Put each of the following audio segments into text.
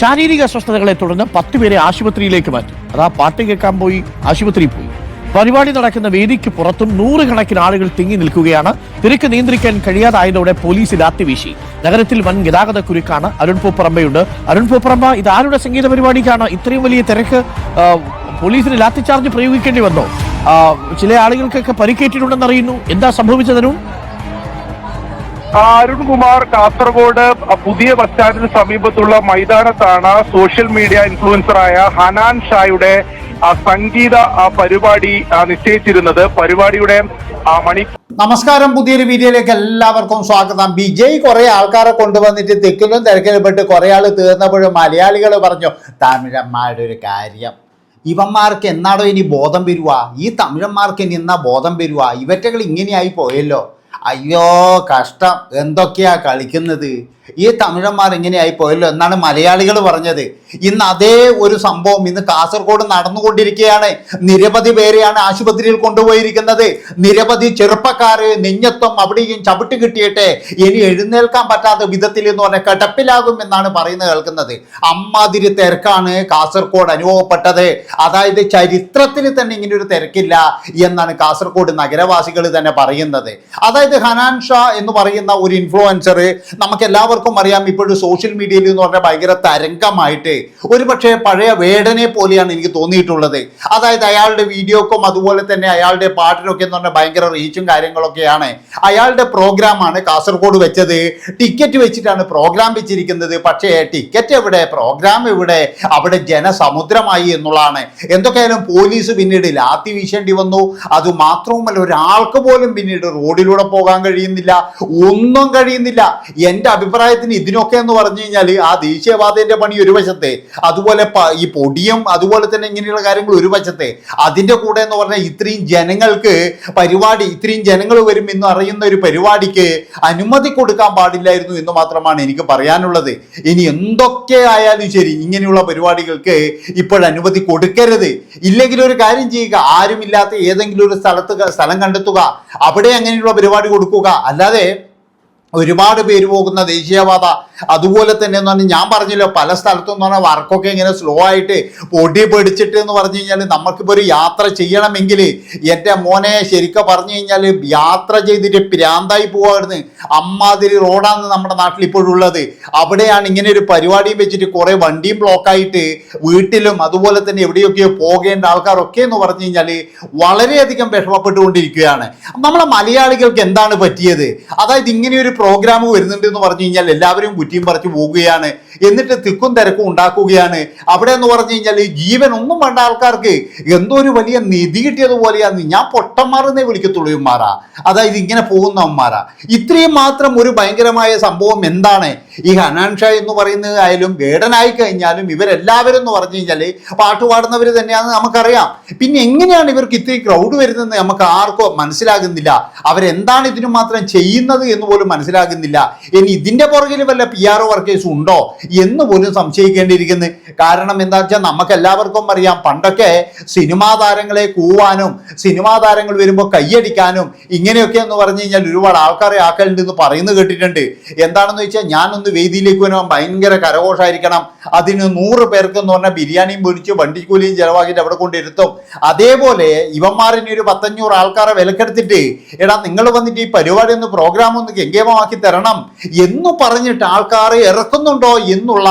ശാരീരിക അസ്വസ്ഥതകളെ തുടർന്ന് പത്ത് പേരെ ആശുപത്രിയിലേക്ക് മാറ്റി. ആ പാട്ട് കേൾക്കാൻ പോയി ആശുപത്രിയിൽ പോയി. പരിപാടി നടക്കുന്ന വേദിക്ക് പുറത്തും നൂറുകണക്കിന് ആളുകൾ തിങ്ങി നിൽക്കുകയാണ്. തിരക്ക് നിയന്ത്രിക്കാൻ കഴിയാതായതോടെ പോലീസ് ലാത്തിവീശി നഗരത്തിൽ വൻ ഗതാഗത കുരുക്കാണ് അരുൺ പൂപ്പറമ്പയുണ്ട്. അരുൺ പൂപ്പറമ്പ ഇത് ആരുടെ സംഗീത പരിപാടിക്കാണ്? ഇത്രയും വലിയ തിരക്ക് പോലീസിന് ലാത്തി ചാർജ് പ്രയോഗിക്കേണ്ടി വന്നോ? ചില ആളുകൾക്കൊക്കെ പരിക്കേറ്റിട്ടുണ്ടെന്ന് അറിയുന്നു എന്താ സംഭവിച്ചത് അരുൺ അരുൺകുമാർ കാസർഗോഡ് പുതിയ ബസ് സ്റ്റാൻഡിന് സമീപത്തുള്ള മൈതാനത്താണ് സോഷ്യൽ മീഡിയ ഇൻഫ്ലുവൻസറായ ഹനാൻ ഷായുടെ സംഗീത പരിപാടി നിശ്ചയിച്ചിരുന്നത്. പരിപാടിയുടെ മണി നമസ്കാരം. പുതിയൊരു വീഡിയോയിലേക്ക് എല്ലാവർക്കും സ്വാഗതം. വിജയ് കുറെ ആൾക്കാരെ കൊണ്ടുവന്നിട്ട് തെക്കിലും തിരക്കിലും പെട്ട് കുറെ ആൾ തീർന്നപ്പോഴും മലയാളികൾ പറഞ്ഞു തമിഴന്മാരുടെ ഒരു കാര്യം. ഇവന്മാർക്ക് എന്നാടോ ഇനി ബോധം വരുക ഈ തമിഴന്മാർക്ക് ഇനി എന്നാ ബോധം വരുക ഇവറ്റകൾ ഇങ്ങനെയായി പോയല്ലോ. അയ്യോ കഷ്ടം. എന്തൊക്കെയാ കളിക്കുന്നത്? ഈ തമിഴന്മാർ ഇങ്ങനെയായി പോയല്ലോ. എന്നാണ് മലയാളികൾ പറഞ്ഞത്. ഇന്ന് അതേ ഒരു സംഭവം ഇന്ന് കാസർഗോഡ് നടന്നുകൊണ്ടിരിക്കുകയാണ്. നിരവധി പേരെയാണ് ആശുപത്രിയിൽ കൊണ്ടുപോയിരിക്കുന്നത്. നിരവധി ചെറുപ്പക്കാര് നെഞ്ഞത്വം അവിടെയും ചവിട്ട് കിട്ടിയിട്ട് ഇനി എഴുന്നേൽക്കാൻ പറ്റാത്ത വിധത്തിൽ എന്ന് പറഞ്ഞ കിടപ്പിലാകും എന്നാണ് പറയുന്നത് കേൾക്കുന്നത്. അമ്മാതിരി തിരക്കാണ് കാസർഗോഡ് അനുഭവപ്പെട്ടത്. അതായത് ചരിത്രത്തിൽ തന്നെ ഇങ്ങനെ ഒരു തിരക്കില്ല എന്നാണ് കാസർഗോഡ് നഗരവാസികൾ തന്നെ പറയുന്നത്. അതായത് ഹനാൻ ഷാ എന്ന് പറയുന്ന ഒരു ഇൻഫ്ലുവൻസർ നമുക്ക് എല്ലാവർക്കും അറിയാം ഇപ്പോഴും സോഷ്യൽ മീഡിയയിൽ എന്ന് പറഞ്ഞാൽ ഭയങ്കര തരംഗമായിട്ട് ഒരു പക്ഷേ പഴയ വേടനെ പോലെയാണ് എനിക്ക് തോന്നിയിട്ടുള്ളത്. അതായത് അയാളുടെ വീഡിയോക്കും അതുപോലെ തന്നെ അയാളുടെ പാട്ടിനൊക്കെ എന്ന് പറഞ്ഞാൽ ഭയങ്കര റീച്ചും കാര്യങ്ങളൊക്കെയാണ്. അയാളുടെ പ്രോഗ്രാമാണ് കാസർഗോഡ് വെച്ചത്. ടിക്കറ്റ് വെച്ചിട്ടാണ് പ്രോഗ്രാം വെച്ചിരിക്കുന്നത്. പക്ഷേ ടിക്കറ്റ് എവിടെ? പ്രോഗ്രാം എവിടെ? അവിടെ ജനസമുദ്രമായി എന്നുള്ളതാണ്. എന്തൊക്കെയായാലും പോലീസ് പിന്നീട് ലാത്തി വീശേണ്ടി വന്നു. അത് മാത്രവുമല്ല ഒരാൾക്ക് പോലും പിന്നീട് റോഡിലൂടെ പോകാൻ കഴിയുന്നില്ല. ഒന്നും കഴിയുന്നില്ല. എന്റെ അഭിപ്രായത്തിന് ഇതിനൊക്കെ എന്ന് പറഞ്ഞു കഴിഞ്ഞാൽ ആ ദേശീയപാതയുടെ പണി ഒരു വശത്തെ അതുപോലെ ഈ പൊടിയും അതുപോലെ തന്നെ ഇങ്ങനെയുള്ള കാര്യങ്ങൾ ഒരു വശത്തെ അതിന്റെ കൂടെ എന്ന് പറഞ്ഞാൽ ഇത്രയും ജനങ്ങൾക്ക് പരിപാടി ഇത്രയും ജനങ്ങൾ വരും എന്ന് അറിയുന്ന ഒരു പരിപാടിക്ക് അനുമതി കൊടുക്കാൻ പാടില്ലായിരുന്നു എന്ന് മാത്രമാണ് എനിക്ക് പറയാനുള്ളത്. ഇനി എന്തൊക്കെ ആയാലും ശരി ഇങ്ങനെയുള്ള പരിപാടികൾക്ക് ഇപ്പോഴനുമതി കൊടുക്കരുത്. ഇല്ലെങ്കിൽ ഒരു കാര്യം ചെയ്യുക ആരുമില്ലാത്ത ഏതെങ്കിലും ഒരു സ്ഥലത്ത് സ്ഥലം കണ്ടെത്തുക അവിടെ അങ്ങനെയുള്ള പരിപാടി കൊടുക്കുക. അല്ലാതെ ഒരുപാട് പേര് പോകുന്ന ദേശീയപാത അതുപോലെ തന്നെ എന്ന് പറഞ്ഞാൽ ഞാൻ പറഞ്ഞല്ലോ പല സ്ഥലത്തും എന്ന് പറഞ്ഞാൽ വർക്കൊക്കെ ഇങ്ങനെ സ്ലോ ആയിട്ട് പൊടി പിടിച്ചിട്ട് എന്ന് പറഞ്ഞു കഴിഞ്ഞാൽ നമുക്കിപ്പോൾ ഒരു യാത്ര ചെയ്യണമെങ്കിൽ എന്റെ മോനെ ശരിക്കും പറഞ്ഞു കഴിഞ്ഞാൽ യാത്ര ചെയ്തിട്ട് പ്രാന്തായി പോകാമായിരുന്നു അമ്മാതിരി റോഡാണ് നമ്മുടെ നാട്ടിൽ ഇപ്പോഴുള്ളത് അവിടെയാണ് ഇങ്ങനെ ഒരു പരിപാടിയും വെച്ചിട്ട് കുറേ വണ്ടിയും ബ്ലോക്കായിട്ട് വീട്ടിലും അതുപോലെ തന്നെ എവിടെയൊക്കെയോ പോകേണ്ട ആൾക്കാരൊക്കെ എന്ന് പറഞ്ഞു കഴിഞ്ഞാൽ വളരെയധികം വിഷമപ്പെട്ടുകൊണ്ടിരിക്കുകയാണ്. നമ്മളെ മലയാളികൾക്ക് എന്താണ് പറ്റിയത്? അതായത് ഇങ്ങനെ ഒരു പ്രോഗ്രാം വരുന്നുണ്ട് എന്ന് പറഞ്ഞു കഴിഞ്ഞാൽ എല്ലാവരും കുറ്റിയും പറിച്ചു പോകുകയാണ് എന്നിട്ട് തിക്കും തിരക്കും ഉണ്ടാക്കുകയാണ്. അവിടെ എന്ന് പറഞ്ഞു കഴിഞ്ഞാൽ ജീവൻ ഒന്നും വേണ്ട ആൾക്കാർക്ക്. എന്തോ ഒരു വലിയ നിധി കിട്ടിയതുപോലെയാണ് ഞാൻ പൊട്ടന്മാരെന്നേ വിളിക്കത്തുള്ളൂ ഇവന്മാരാ. അതായത് ഇങ്ങനെ പോകുന്നവന്മാരാ ഇത്രയും മാത്രം ഒരു ഭയങ്കരമായ സംഭവം എന്താണ്? ഈ ഹനാൻഷ എന്ന് പറയുന്നത് ആയാലും വേടനായി കഴിഞ്ഞാലും ഇവരെല്ലാവരും എന്ന് പറഞ്ഞു കഴിഞ്ഞാൽ പാട്ട് പാടുന്നവർ തന്നെയാണെന്ന് നമുക്കറിയാം. പിന്നെ എങ്ങനെയാണ് ഇവർക്ക് ഇത്രയും ക്രൗഡ് വരുന്നതെന്ന് നമുക്ക് ആർക്കും മനസ്സിലാകുന്നില്ല. അവരെന്താണ് ഇതിനു മാത്രം ചെയ്യുന്നത് എന്ന് പോലും മനസ്സിലാകുന്നില്ല. ഇനി ഇതിന്റെ പുറകിൽ വല്ല പി ആർ വർക്കേഴ്സ് ഉണ്ടോ എന്ന് പോലും സംശയിക്കേണ്ടിയിരിക്കുന്നു. കാരണം എന്താ വെച്ചാൽ നമുക്ക് എല്ലാവർക്കും അറിയാം പണ്ടൊക്കെ സിനിമാ താരങ്ങളെ കൂവാനും സിനിമാ താരങ്ങൾ വരുമ്പോൾ കൈയടിക്കാനും ഇങ്ങനെയൊക്കെ എന്ന് പറഞ്ഞു കഴിഞ്ഞാൽ ഒരുപാട് ആൾക്കാരെ ആക്കലുണ്ട് എന്ന് പറയുന്നത് കേട്ടിട്ടുണ്ട്. എന്താണെന്ന് വെച്ചാൽ ഞാനൊന്ന് വേദിയിലേക്ക് വരുമ്പോൾ ഭയങ്കര കരഘോഷമായിരിക്കണം അതിന് നൂറ് പേർക്ക് എന്ന് പറഞ്ഞാൽ ബിരിയാണിയും പൊരിച്ച് വണ്ടിക്കൂലിയും ചിലവാക്കിയിട്ട് അവിടെ കൊണ്ടിരുത്തും അതേപോലെ ഇവന്മാരിനെ ഒരു പത്തഞ്ഞൂറ് ആൾക്കാരെ വിലക്കെടുത്തിട്ട് എടാ നിങ്ങൾ വന്നിട്ട് ഈ പരിപാടി ഒന്ന് പ്രോഗ്രാം ഒന്ന് ഗംഗേമമാക്കി തരണം എന്ന് പറഞ്ഞിട്ട് ആൾക്കാർ ഇറക്കുന്നുണ്ടോ എന്നുള്ള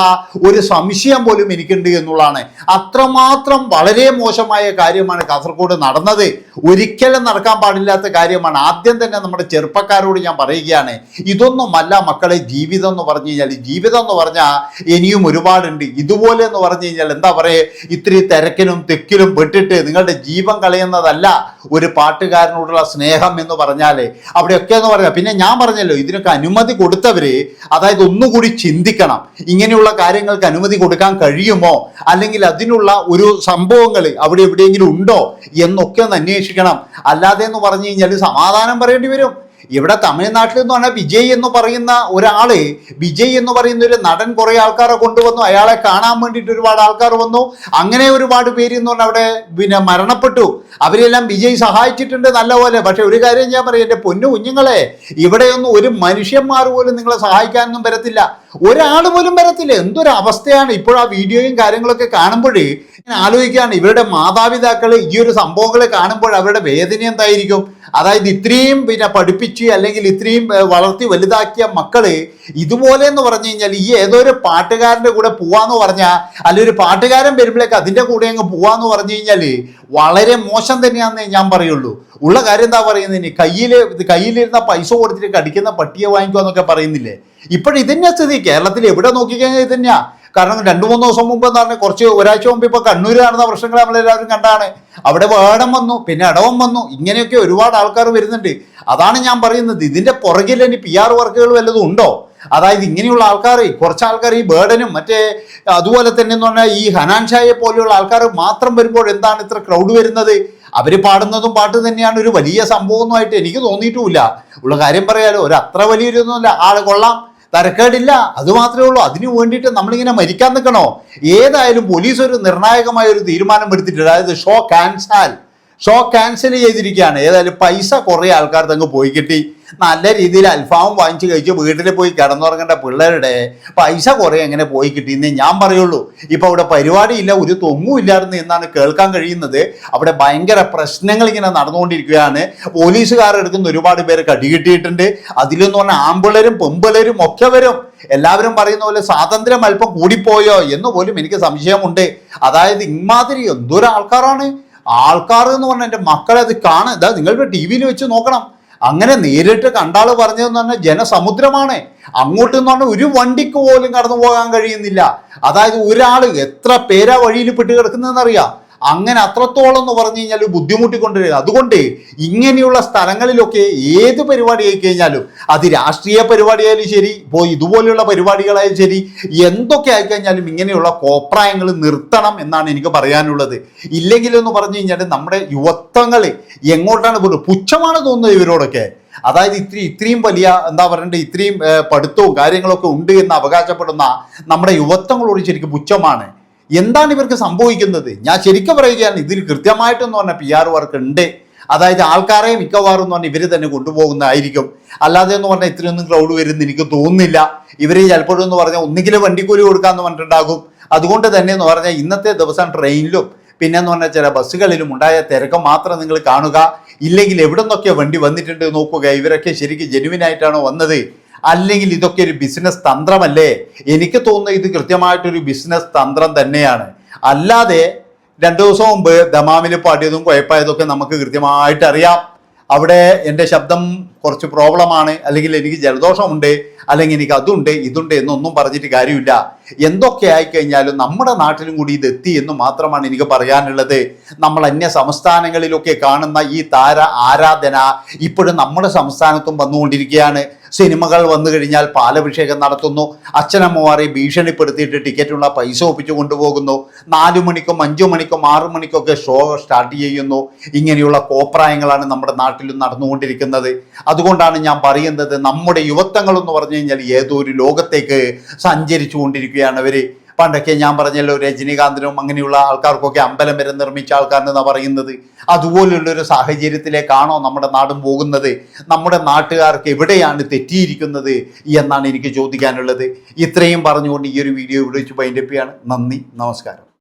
ഒരു സംശയം പോലും എനിക്കുണ്ട് എന്നുള്ളതാണ്. അത്രമാത്രം വളരെ മോശമായ കാര്യമാണ് കാസർഗോഡ് നടന്നത്. ഒരിക്കലും നടക്കാൻ പാടില്ലാത്ത കാര്യമാണ്. ആദ്യം തന്നെ നമ്മുടെ ചെറുപ്പക്കാരോട് ഞാൻ പറയുകയാണ് ഇതൊന്നുമല്ല മക്കളെ ജീവിതം എന്ന് പറഞ്ഞു കഴിഞ്ഞാൽ ജീവിതം എന്ന് പറഞ്ഞാൽ ഇനിയും ഒരുപാടുണ്ട്. ഇതുപോലെ എന്ന് പറഞ്ഞു കഴിഞ്ഞാൽ എന്താ പറയുക ഇത്തിരി തിരക്കിലും തെക്കിലും പെട്ടിട്ട് നിങ്ങളുടെ ജീവൻ കളയുന്നതല്ല ഒരു പാട്ടുകാരനോടുള്ള സ്നേഹം എന്ന് പറഞ്ഞാൽ അവിടെയൊക്കെ എന്ന് പറഞ്ഞാൽ പിന്നെ ഞാൻ പറഞ്ഞല്ലോ ഇതിനൊക്കെ അനുമതി കൊടുത്തവര് അതായത് ഒന്നുകൂടി ചിന്തിക്കണം. ഇങ്ങനെയുള്ള കാര്യങ്ങൾക്ക് അനുമതി കൊടുക്കാൻ കഴിയുമോ? അല്ലെങ്കിൽ അതിനുള്ള ഒരു സംഭവങ്ങൾ അവിടെ എവിടെയെങ്കിലും ഉണ്ടോ? എന്നൊക്കെ ഒന്ന് അന്വേഷിക്കണം. അല്ലാതെ എന്ന് പറഞ്ഞു കഴിഞ്ഞാൽ സമാധാനം പറയേണ്ടി വരും. ഇവിടെ തമിഴ്നാട്ടിൽ എന്ന് പറഞ്ഞാൽ വിജയ് എന്ന് പറയുന്ന ഒരാൾ വിജയ് എന്ന് പറയുന്ന ഒരു നടൻ കുറെ ആൾക്കാരെ കൊണ്ടുവന്നു. അയാളെ കാണാൻ വേണ്ടിയിട്ട് ഒരുപാട് ആൾക്കാർ വന്നു. അങ്ങനെ ഒരുപാട് പേര് എന്ന് പറഞ്ഞാൽ അവിടെ പിന്നെ മരണപ്പെട്ടു. അവരെല്ലാം വിജയ് സഹായിച്ചിട്ടുണ്ട് നല്ലപോലെ. പക്ഷെ ഒരു കാര്യം ഞാൻ പറയും എന്റെ പൊന്നു കുഞ്ഞുങ്ങളെ ഇവിടെയൊന്നും ഒരു മനുഷ്യന്മാർ പോലും നിങ്ങളെ സഹായിക്കാനൊന്നും വരത്തില്ല. ഒരാൾ പോലും വരത്തില്ല. എന്തൊരു അവസ്ഥയാണ്. ഇപ്പോൾ ആ വീഡിയോയും കാര്യങ്ങളൊക്കെ കാണുമ്പോഴേ ഞാൻ ആലോചിക്കുകയാണ് ഇവരുടെ മാതാപിതാക്കൾ ഈ ഒരു സംഭവങ്ങൾ കാണുമ്പോൾ അവരുടെ വേദന എന്തായിരിക്കും? അതായത് ഇത്രയും പിന്നെ പഠിപ്പിച്ച് അല്ലെങ്കിൽ ഇത്രയും വളർത്തി വലുതാക്കിയ മക്കൾ ഇതുപോലെ എന്ന് പറഞ്ഞു കഴിഞ്ഞാൽ ഈ ഏതോ ഒരു പാട്ടുകാരന്റെ കൂടെ പോവാന്ന് പറഞ്ഞാൽ അല്ലെ ഒരു പാട്ടുകാരൻ വരുമ്പോഴേക്ക് അതിന്റെ കൂടെ അങ്ങ് പോവാന്ന് പറഞ്ഞു കഴിഞ്ഞാൽ വളരെ മോശം തന്നെയാണെന്ന് ഞാൻ പറയുള്ളൂ. ഉള്ള കാര്യം എന്താ പറയുന്നതിന് കയ്യിൽ കയ്യിലിരുന്ന പൈസ കൊടുത്തിട്ട് കടിക്കുന്ന പട്ടിയെ വാങ്ങിക്കുക എന്നൊക്കെ പറയുന്നില്ലേ? ഇപ്പോഴിതന്നെ സ്ഥിതി. കേരളത്തിൽ എവിടെ നോക്കിക്കഴിഞ്ഞാൽ ഇതന്നെയാ കാരണം രണ്ടു മൂന്ന് ദിവസം മുമ്പ് എന്ന് പറഞ്ഞാൽ കുറച്ച് ഒരാഴ്ച മുമ്പ് ഇപ്പൊ കണ്ണൂർ നടന്ന പ്രശ്നങ്ങൾ നമ്മളെല്ലാവരും കണ്ടാണ്. അവിടെ വേടം വന്നു പിന്നെ ഇടവം വന്നു ഇങ്ങനെയൊക്കെ ഒരുപാട് ആൾക്കാർ വരുന്നുണ്ട്. അതാണ് ഞാൻ പറയുന്നത്. ഇതിന്റെ പുറകിൽ ഇനി പി ആർ വർക്കുകൾ വല്ലതും ഉണ്ടോ? അതായത് ഇങ്ങനെയുള്ള ആൾക്കാർ കുറച്ച് ആൾക്കാർ ഈ ബേഡനും മറ്റേ അതുപോലെ തന്നെ എന്ന് പറഞ്ഞാൽ ഈ ഹനാൻ ഷായെ പോലെയുള്ള ആൾക്കാർ മാത്രം വരുമ്പോൾ എന്താണ് ഇത്ര ക്രൗഡ് വരുന്നത്? അവർ പാടുന്നതും പാട്ട് തന്നെയാണ് ഒരു വലിയ സംഭവമൊന്നുമായിട്ട് എനിക്ക് തോന്നിയിട്ടുമില്ല. ഉള്ള കാര്യം പറയാലോ ഒരു അത്ര വലിയൊരു ഒന്നുമില്ല ആളെ കൊള്ളാം. തരക്കേടില്ല. അത് മാത്രമേ ഉള്ളൂ. അതിനു വേണ്ടിയിട്ട് നമ്മളിങ്ങനെ മരിക്കാൻ നിൽക്കണോ? ഏതായാലും പോലീസ് ഒരു നിർണായകമായ ഒരു തീരുമാനം എടുത്തിട്ടുണ്ട്. അതായത് ഷോ ക്യാൻസൽ. ഷോ ക്യാൻസൽ ചെയ്തിരിക്കുകയാണ്. ഏതായാലും പൈസ കുറേ ആൾക്കാർ തങ്ങ് പോയി കിട്ടി. നല്ല രീതിയിൽ അൽഫാം വാങ്ങിച്ച് കഴിച്ച് വീട്ടിൽ പോയി കിടന്നുറങ്ങേണ്ട പിള്ളേരുടെ പൈസ കുറേ എങ്ങനെ പോയി കിട്ടിയെന്നേ ഞാൻ പറയുള്ളൂ ഇപ്പോൾ അവിടെ പരിപാടിയില്ല ഒരു തൊങ്ങും ഇല്ലായിരുന്നു എന്നാണ് കേൾക്കാൻ കഴിയുന്നത്. അവിടെ ഭയങ്കര പ്രശ്നങ്ങൾ ഇങ്ങനെ നടന്നുകൊണ്ടിരിക്കുകയാണ്. പോലീസുകാർ എടുക്കുന്ന ഒരുപാട് പേര് കടികിട്ടിയിട്ടുണ്ട് അതിലെന്ന് പറഞ്ഞാൽ ആമ്പിളരും പെമ്പിളരും ഒക്കെ വരും. എല്ലാവരും പറയുന്ന പോലെ സ്വാതന്ത്ര്യം അല്പം കൂടിപ്പോയോ എന്ന് പോലും എനിക്ക് സംശയമുണ്ട്. അതായത് ഇമാതിരി എന്തോരം ആൾക്കാരാണ് ആൾക്കാർ എന്ന് പറഞ്ഞാൽ എന്റെ മക്കളെ അത് കാണുക നിങ്ങളുടെ ടി വിയിൽ വെച്ച് നോക്കണം. അങ്ങനെ നേരിട്ട് കണ്ടാൾ പറഞ്ഞതെന്ന് പറഞ്ഞാൽ ജനസമുദ്രമാണ്. അങ്ങോട്ട് എന്ന് പറഞ്ഞാൽ ഒരു വണ്ടിക്ക് പോലും കടന്നു പോകാൻ കഴിയുന്നില്ല. അതായത് ഒരാൾ എത്ര പേരാ വഴിയിൽ പെട്ട് കിടക്കുന്നതെന്നറിയാം. അങ്ങനെ അത്രത്തോളം എന്ന് പറഞ്ഞു കഴിഞ്ഞാൽ ബുദ്ധിമുട്ടിക്കൊണ്ടിരിക്കുക. അതുകൊണ്ട് ഇങ്ങനെയുള്ള സ്ഥലങ്ങളിലൊക്കെ ഏത് പരിപാടി ആയി കഴിഞ്ഞാലും അത് രാഷ്ട്രീയ പരിപാടിയായാലും ശരി ഇപ്പോൾ ഇതുപോലെയുള്ള പരിപാടികളായാലും ശരി എന്തൊക്കെ ആയിക്കഴിഞ്ഞാലും ഇങ്ങനെയുള്ള കോപ്രായങ്ങൾ നിർത്തണം എന്നാണ് എനിക്ക് പറയാനുള്ളത്. ഇല്ലെങ്കിലെന്ന് പറഞ്ഞു കഴിഞ്ഞാൽ നമ്മുടെ യുവത്വങ്ങൾ എങ്ങോട്ടാണ് പോലും പുച്ഛമാണ് തോന്നുന്നത് ഇവരോടൊക്കെ. അതായത് ഇത്രയും ഇത്രയും വലിയ എന്താ പറയണ്ടേ ഇത്രയും പഠിത്തവും കാര്യങ്ങളൊക്കെ ഉണ്ട് എന്ന് അവകാശപ്പെടുന്ന നമ്മുടെ യുവത്വങ്ങളോട് ശരിക്കും പുച്ഛമാണ്. എന്താണ് ഇവർക്ക് സംഭവിക്കുന്നത്? ഞാൻ ശരിക്കും പറയുകയാണ് ഇതിൽ കൃത്യമായിട്ടെന്ന് പറഞ്ഞ പി ആർ വർക്ക് ഉണ്ട് അതായത് ആൾക്കാരെ മിക്കവാറും എന്ന് പറഞ്ഞാൽ ഇവർ തന്നെ കൊണ്ടുപോകുന്നതായിരിക്കും. അല്ലാതെ എന്ന് പറഞ്ഞാൽ ഇത്രയൊന്നും ക്രൗഡ് വരുമെന്ന് എനിക്ക് തോന്നുന്നില്ല. ഇവർ ചിലപ്പോഴും എന്ന് പറഞ്ഞാൽ ഒന്നുകിലും വണ്ടിക്കൂലി കൊടുക്കാമെന്ന് പറഞ്ഞിട്ടുണ്ടാകും. അതുകൊണ്ട് തന്നെ എന്ന് പറഞ്ഞാൽ ഇന്നത്തെ ദിവസം ട്രെയിനിലും പിന്നെ എന്ന് പറഞ്ഞാൽ ചില ബസ്സുകളിലും ഉണ്ടായ തിരക്ക് മാത്രം നിങ്ങൾ കാണുക. ഇല്ലെങ്കിൽ എവിടെ നിന്നൊക്കെ വണ്ടി വന്നിട്ടുണ്ട് നോക്കുക. ഇവരൊക്കെ ശരിക്കും ജെനുവിനായിട്ടാണോ വന്നത്? അല്ലെങ്കിൽ ഇതൊക്കെ ഒരു ബിസിനസ് തന്ത്രമല്ലേ? എനിക്ക് തോന്നുന്നത് ഇത് കൃത്യമായിട്ടൊരു ബിസിനസ് തന്ത്രം തന്നെയാണ്. അല്ലാതെ രണ്ടു ദിവസം മുമ്പ് ദമാമിൽ പാടിയതും കുഴപ്പമായതൊക്കെ നമുക്ക് കൃത്യമായിട്ട് അറിയാം അവിടെ എന്റെ ശബ്ദം കുറച്ച് പ്രോബ്ലമാണ് അല്ലെങ്കിൽ എനിക്ക് ജലദോഷമുണ്ട് അല്ലെങ്കിൽ എനിക്ക് അതുണ്ട് ഇതുണ്ട് എന്നൊന്നും പറഞ്ഞിട്ട് കാര്യമില്ല. എന്തൊക്കെ ആയിക്കഴിഞ്ഞാലും നമ്മുടെ നാട്ടിലും കൂടി ഇത് എത്തി എന്ന് മാത്രമാണ് എനിക്ക് പറയാനുള്ളത്. നമ്മൾ അന്യ സംസ്ഥാനങ്ങളിലൊക്കെ കാണുന്ന ഈ താര ആരാധന ഇപ്പോഴും നമ്മുടെ സംസ്ഥാനത്തും വന്നുകൊണ്ടിരിക്കുകയാണ്. സിനിമകൾ വന്നു കഴിഞ്ഞാൽ പാലഭിഷേകം നടത്തുന്നു. അച്ഛനമ്മമാരെ ഭീഷണിപ്പെടുത്തിയിട്ട് ടിക്കറ്റുള്ള പൈസ ഒപ്പിച്ചു കൊണ്ടുപോകുന്നു. നാലു മണിക്കും അഞ്ചു മണിക്കും ആറു മണിക്കൊക്കെ ഷോ സ്റ്റാർട്ട് ചെയ്യുന്നു. ഇങ്ങനെയുള്ള കോപ്രായങ്ങളാണ് നമ്മുടെ നാട്ടിലും നടന്നുകൊണ്ടിരിക്കുന്നത്. അതുകൊണ്ടാണ് ഞാൻ പറയുന്നത് നമ്മുടെ യുവത്വങ്ങൾ എന്ന് പറഞ്ഞു കഴിഞ്ഞാൽ ഏതോ ഒരു ലോകത്തേക്ക് സഞ്ചരിച്ചു കൊണ്ടിരിക്കുകയാണ് അവർ പണ്ടൊക്കെ ഞാൻ പറഞ്ഞല്ലോ രജനീകാന്തിനും അങ്ങനെയുള്ള ആൾക്കാർക്കൊക്കെ അമ്പലം വരെ നിർമ്മിച്ച ആൾക്കാരെന്നാണ് പറയുന്നത്. അതുപോലുള്ള ഒരു സാഹചര്യത്തിലേക്കാണോ നമ്മുടെ നാടും പോകുന്നത്? നമ്മുടെ നാട്ടുകാർക്ക് എവിടെയാണ് തെറ്റിയിരിക്കുന്നത് എന്നാണ് എനിക്ക് ചോദിക്കാനുള്ളത്. ഇത്രയും പറഞ്ഞുകൊണ്ട് ഈ ഒരു വീഡിയോ ഇവിടെ വെച്ച് പൈൻഡപ്പിയാണ് നന്ദി നമസ്കാരം.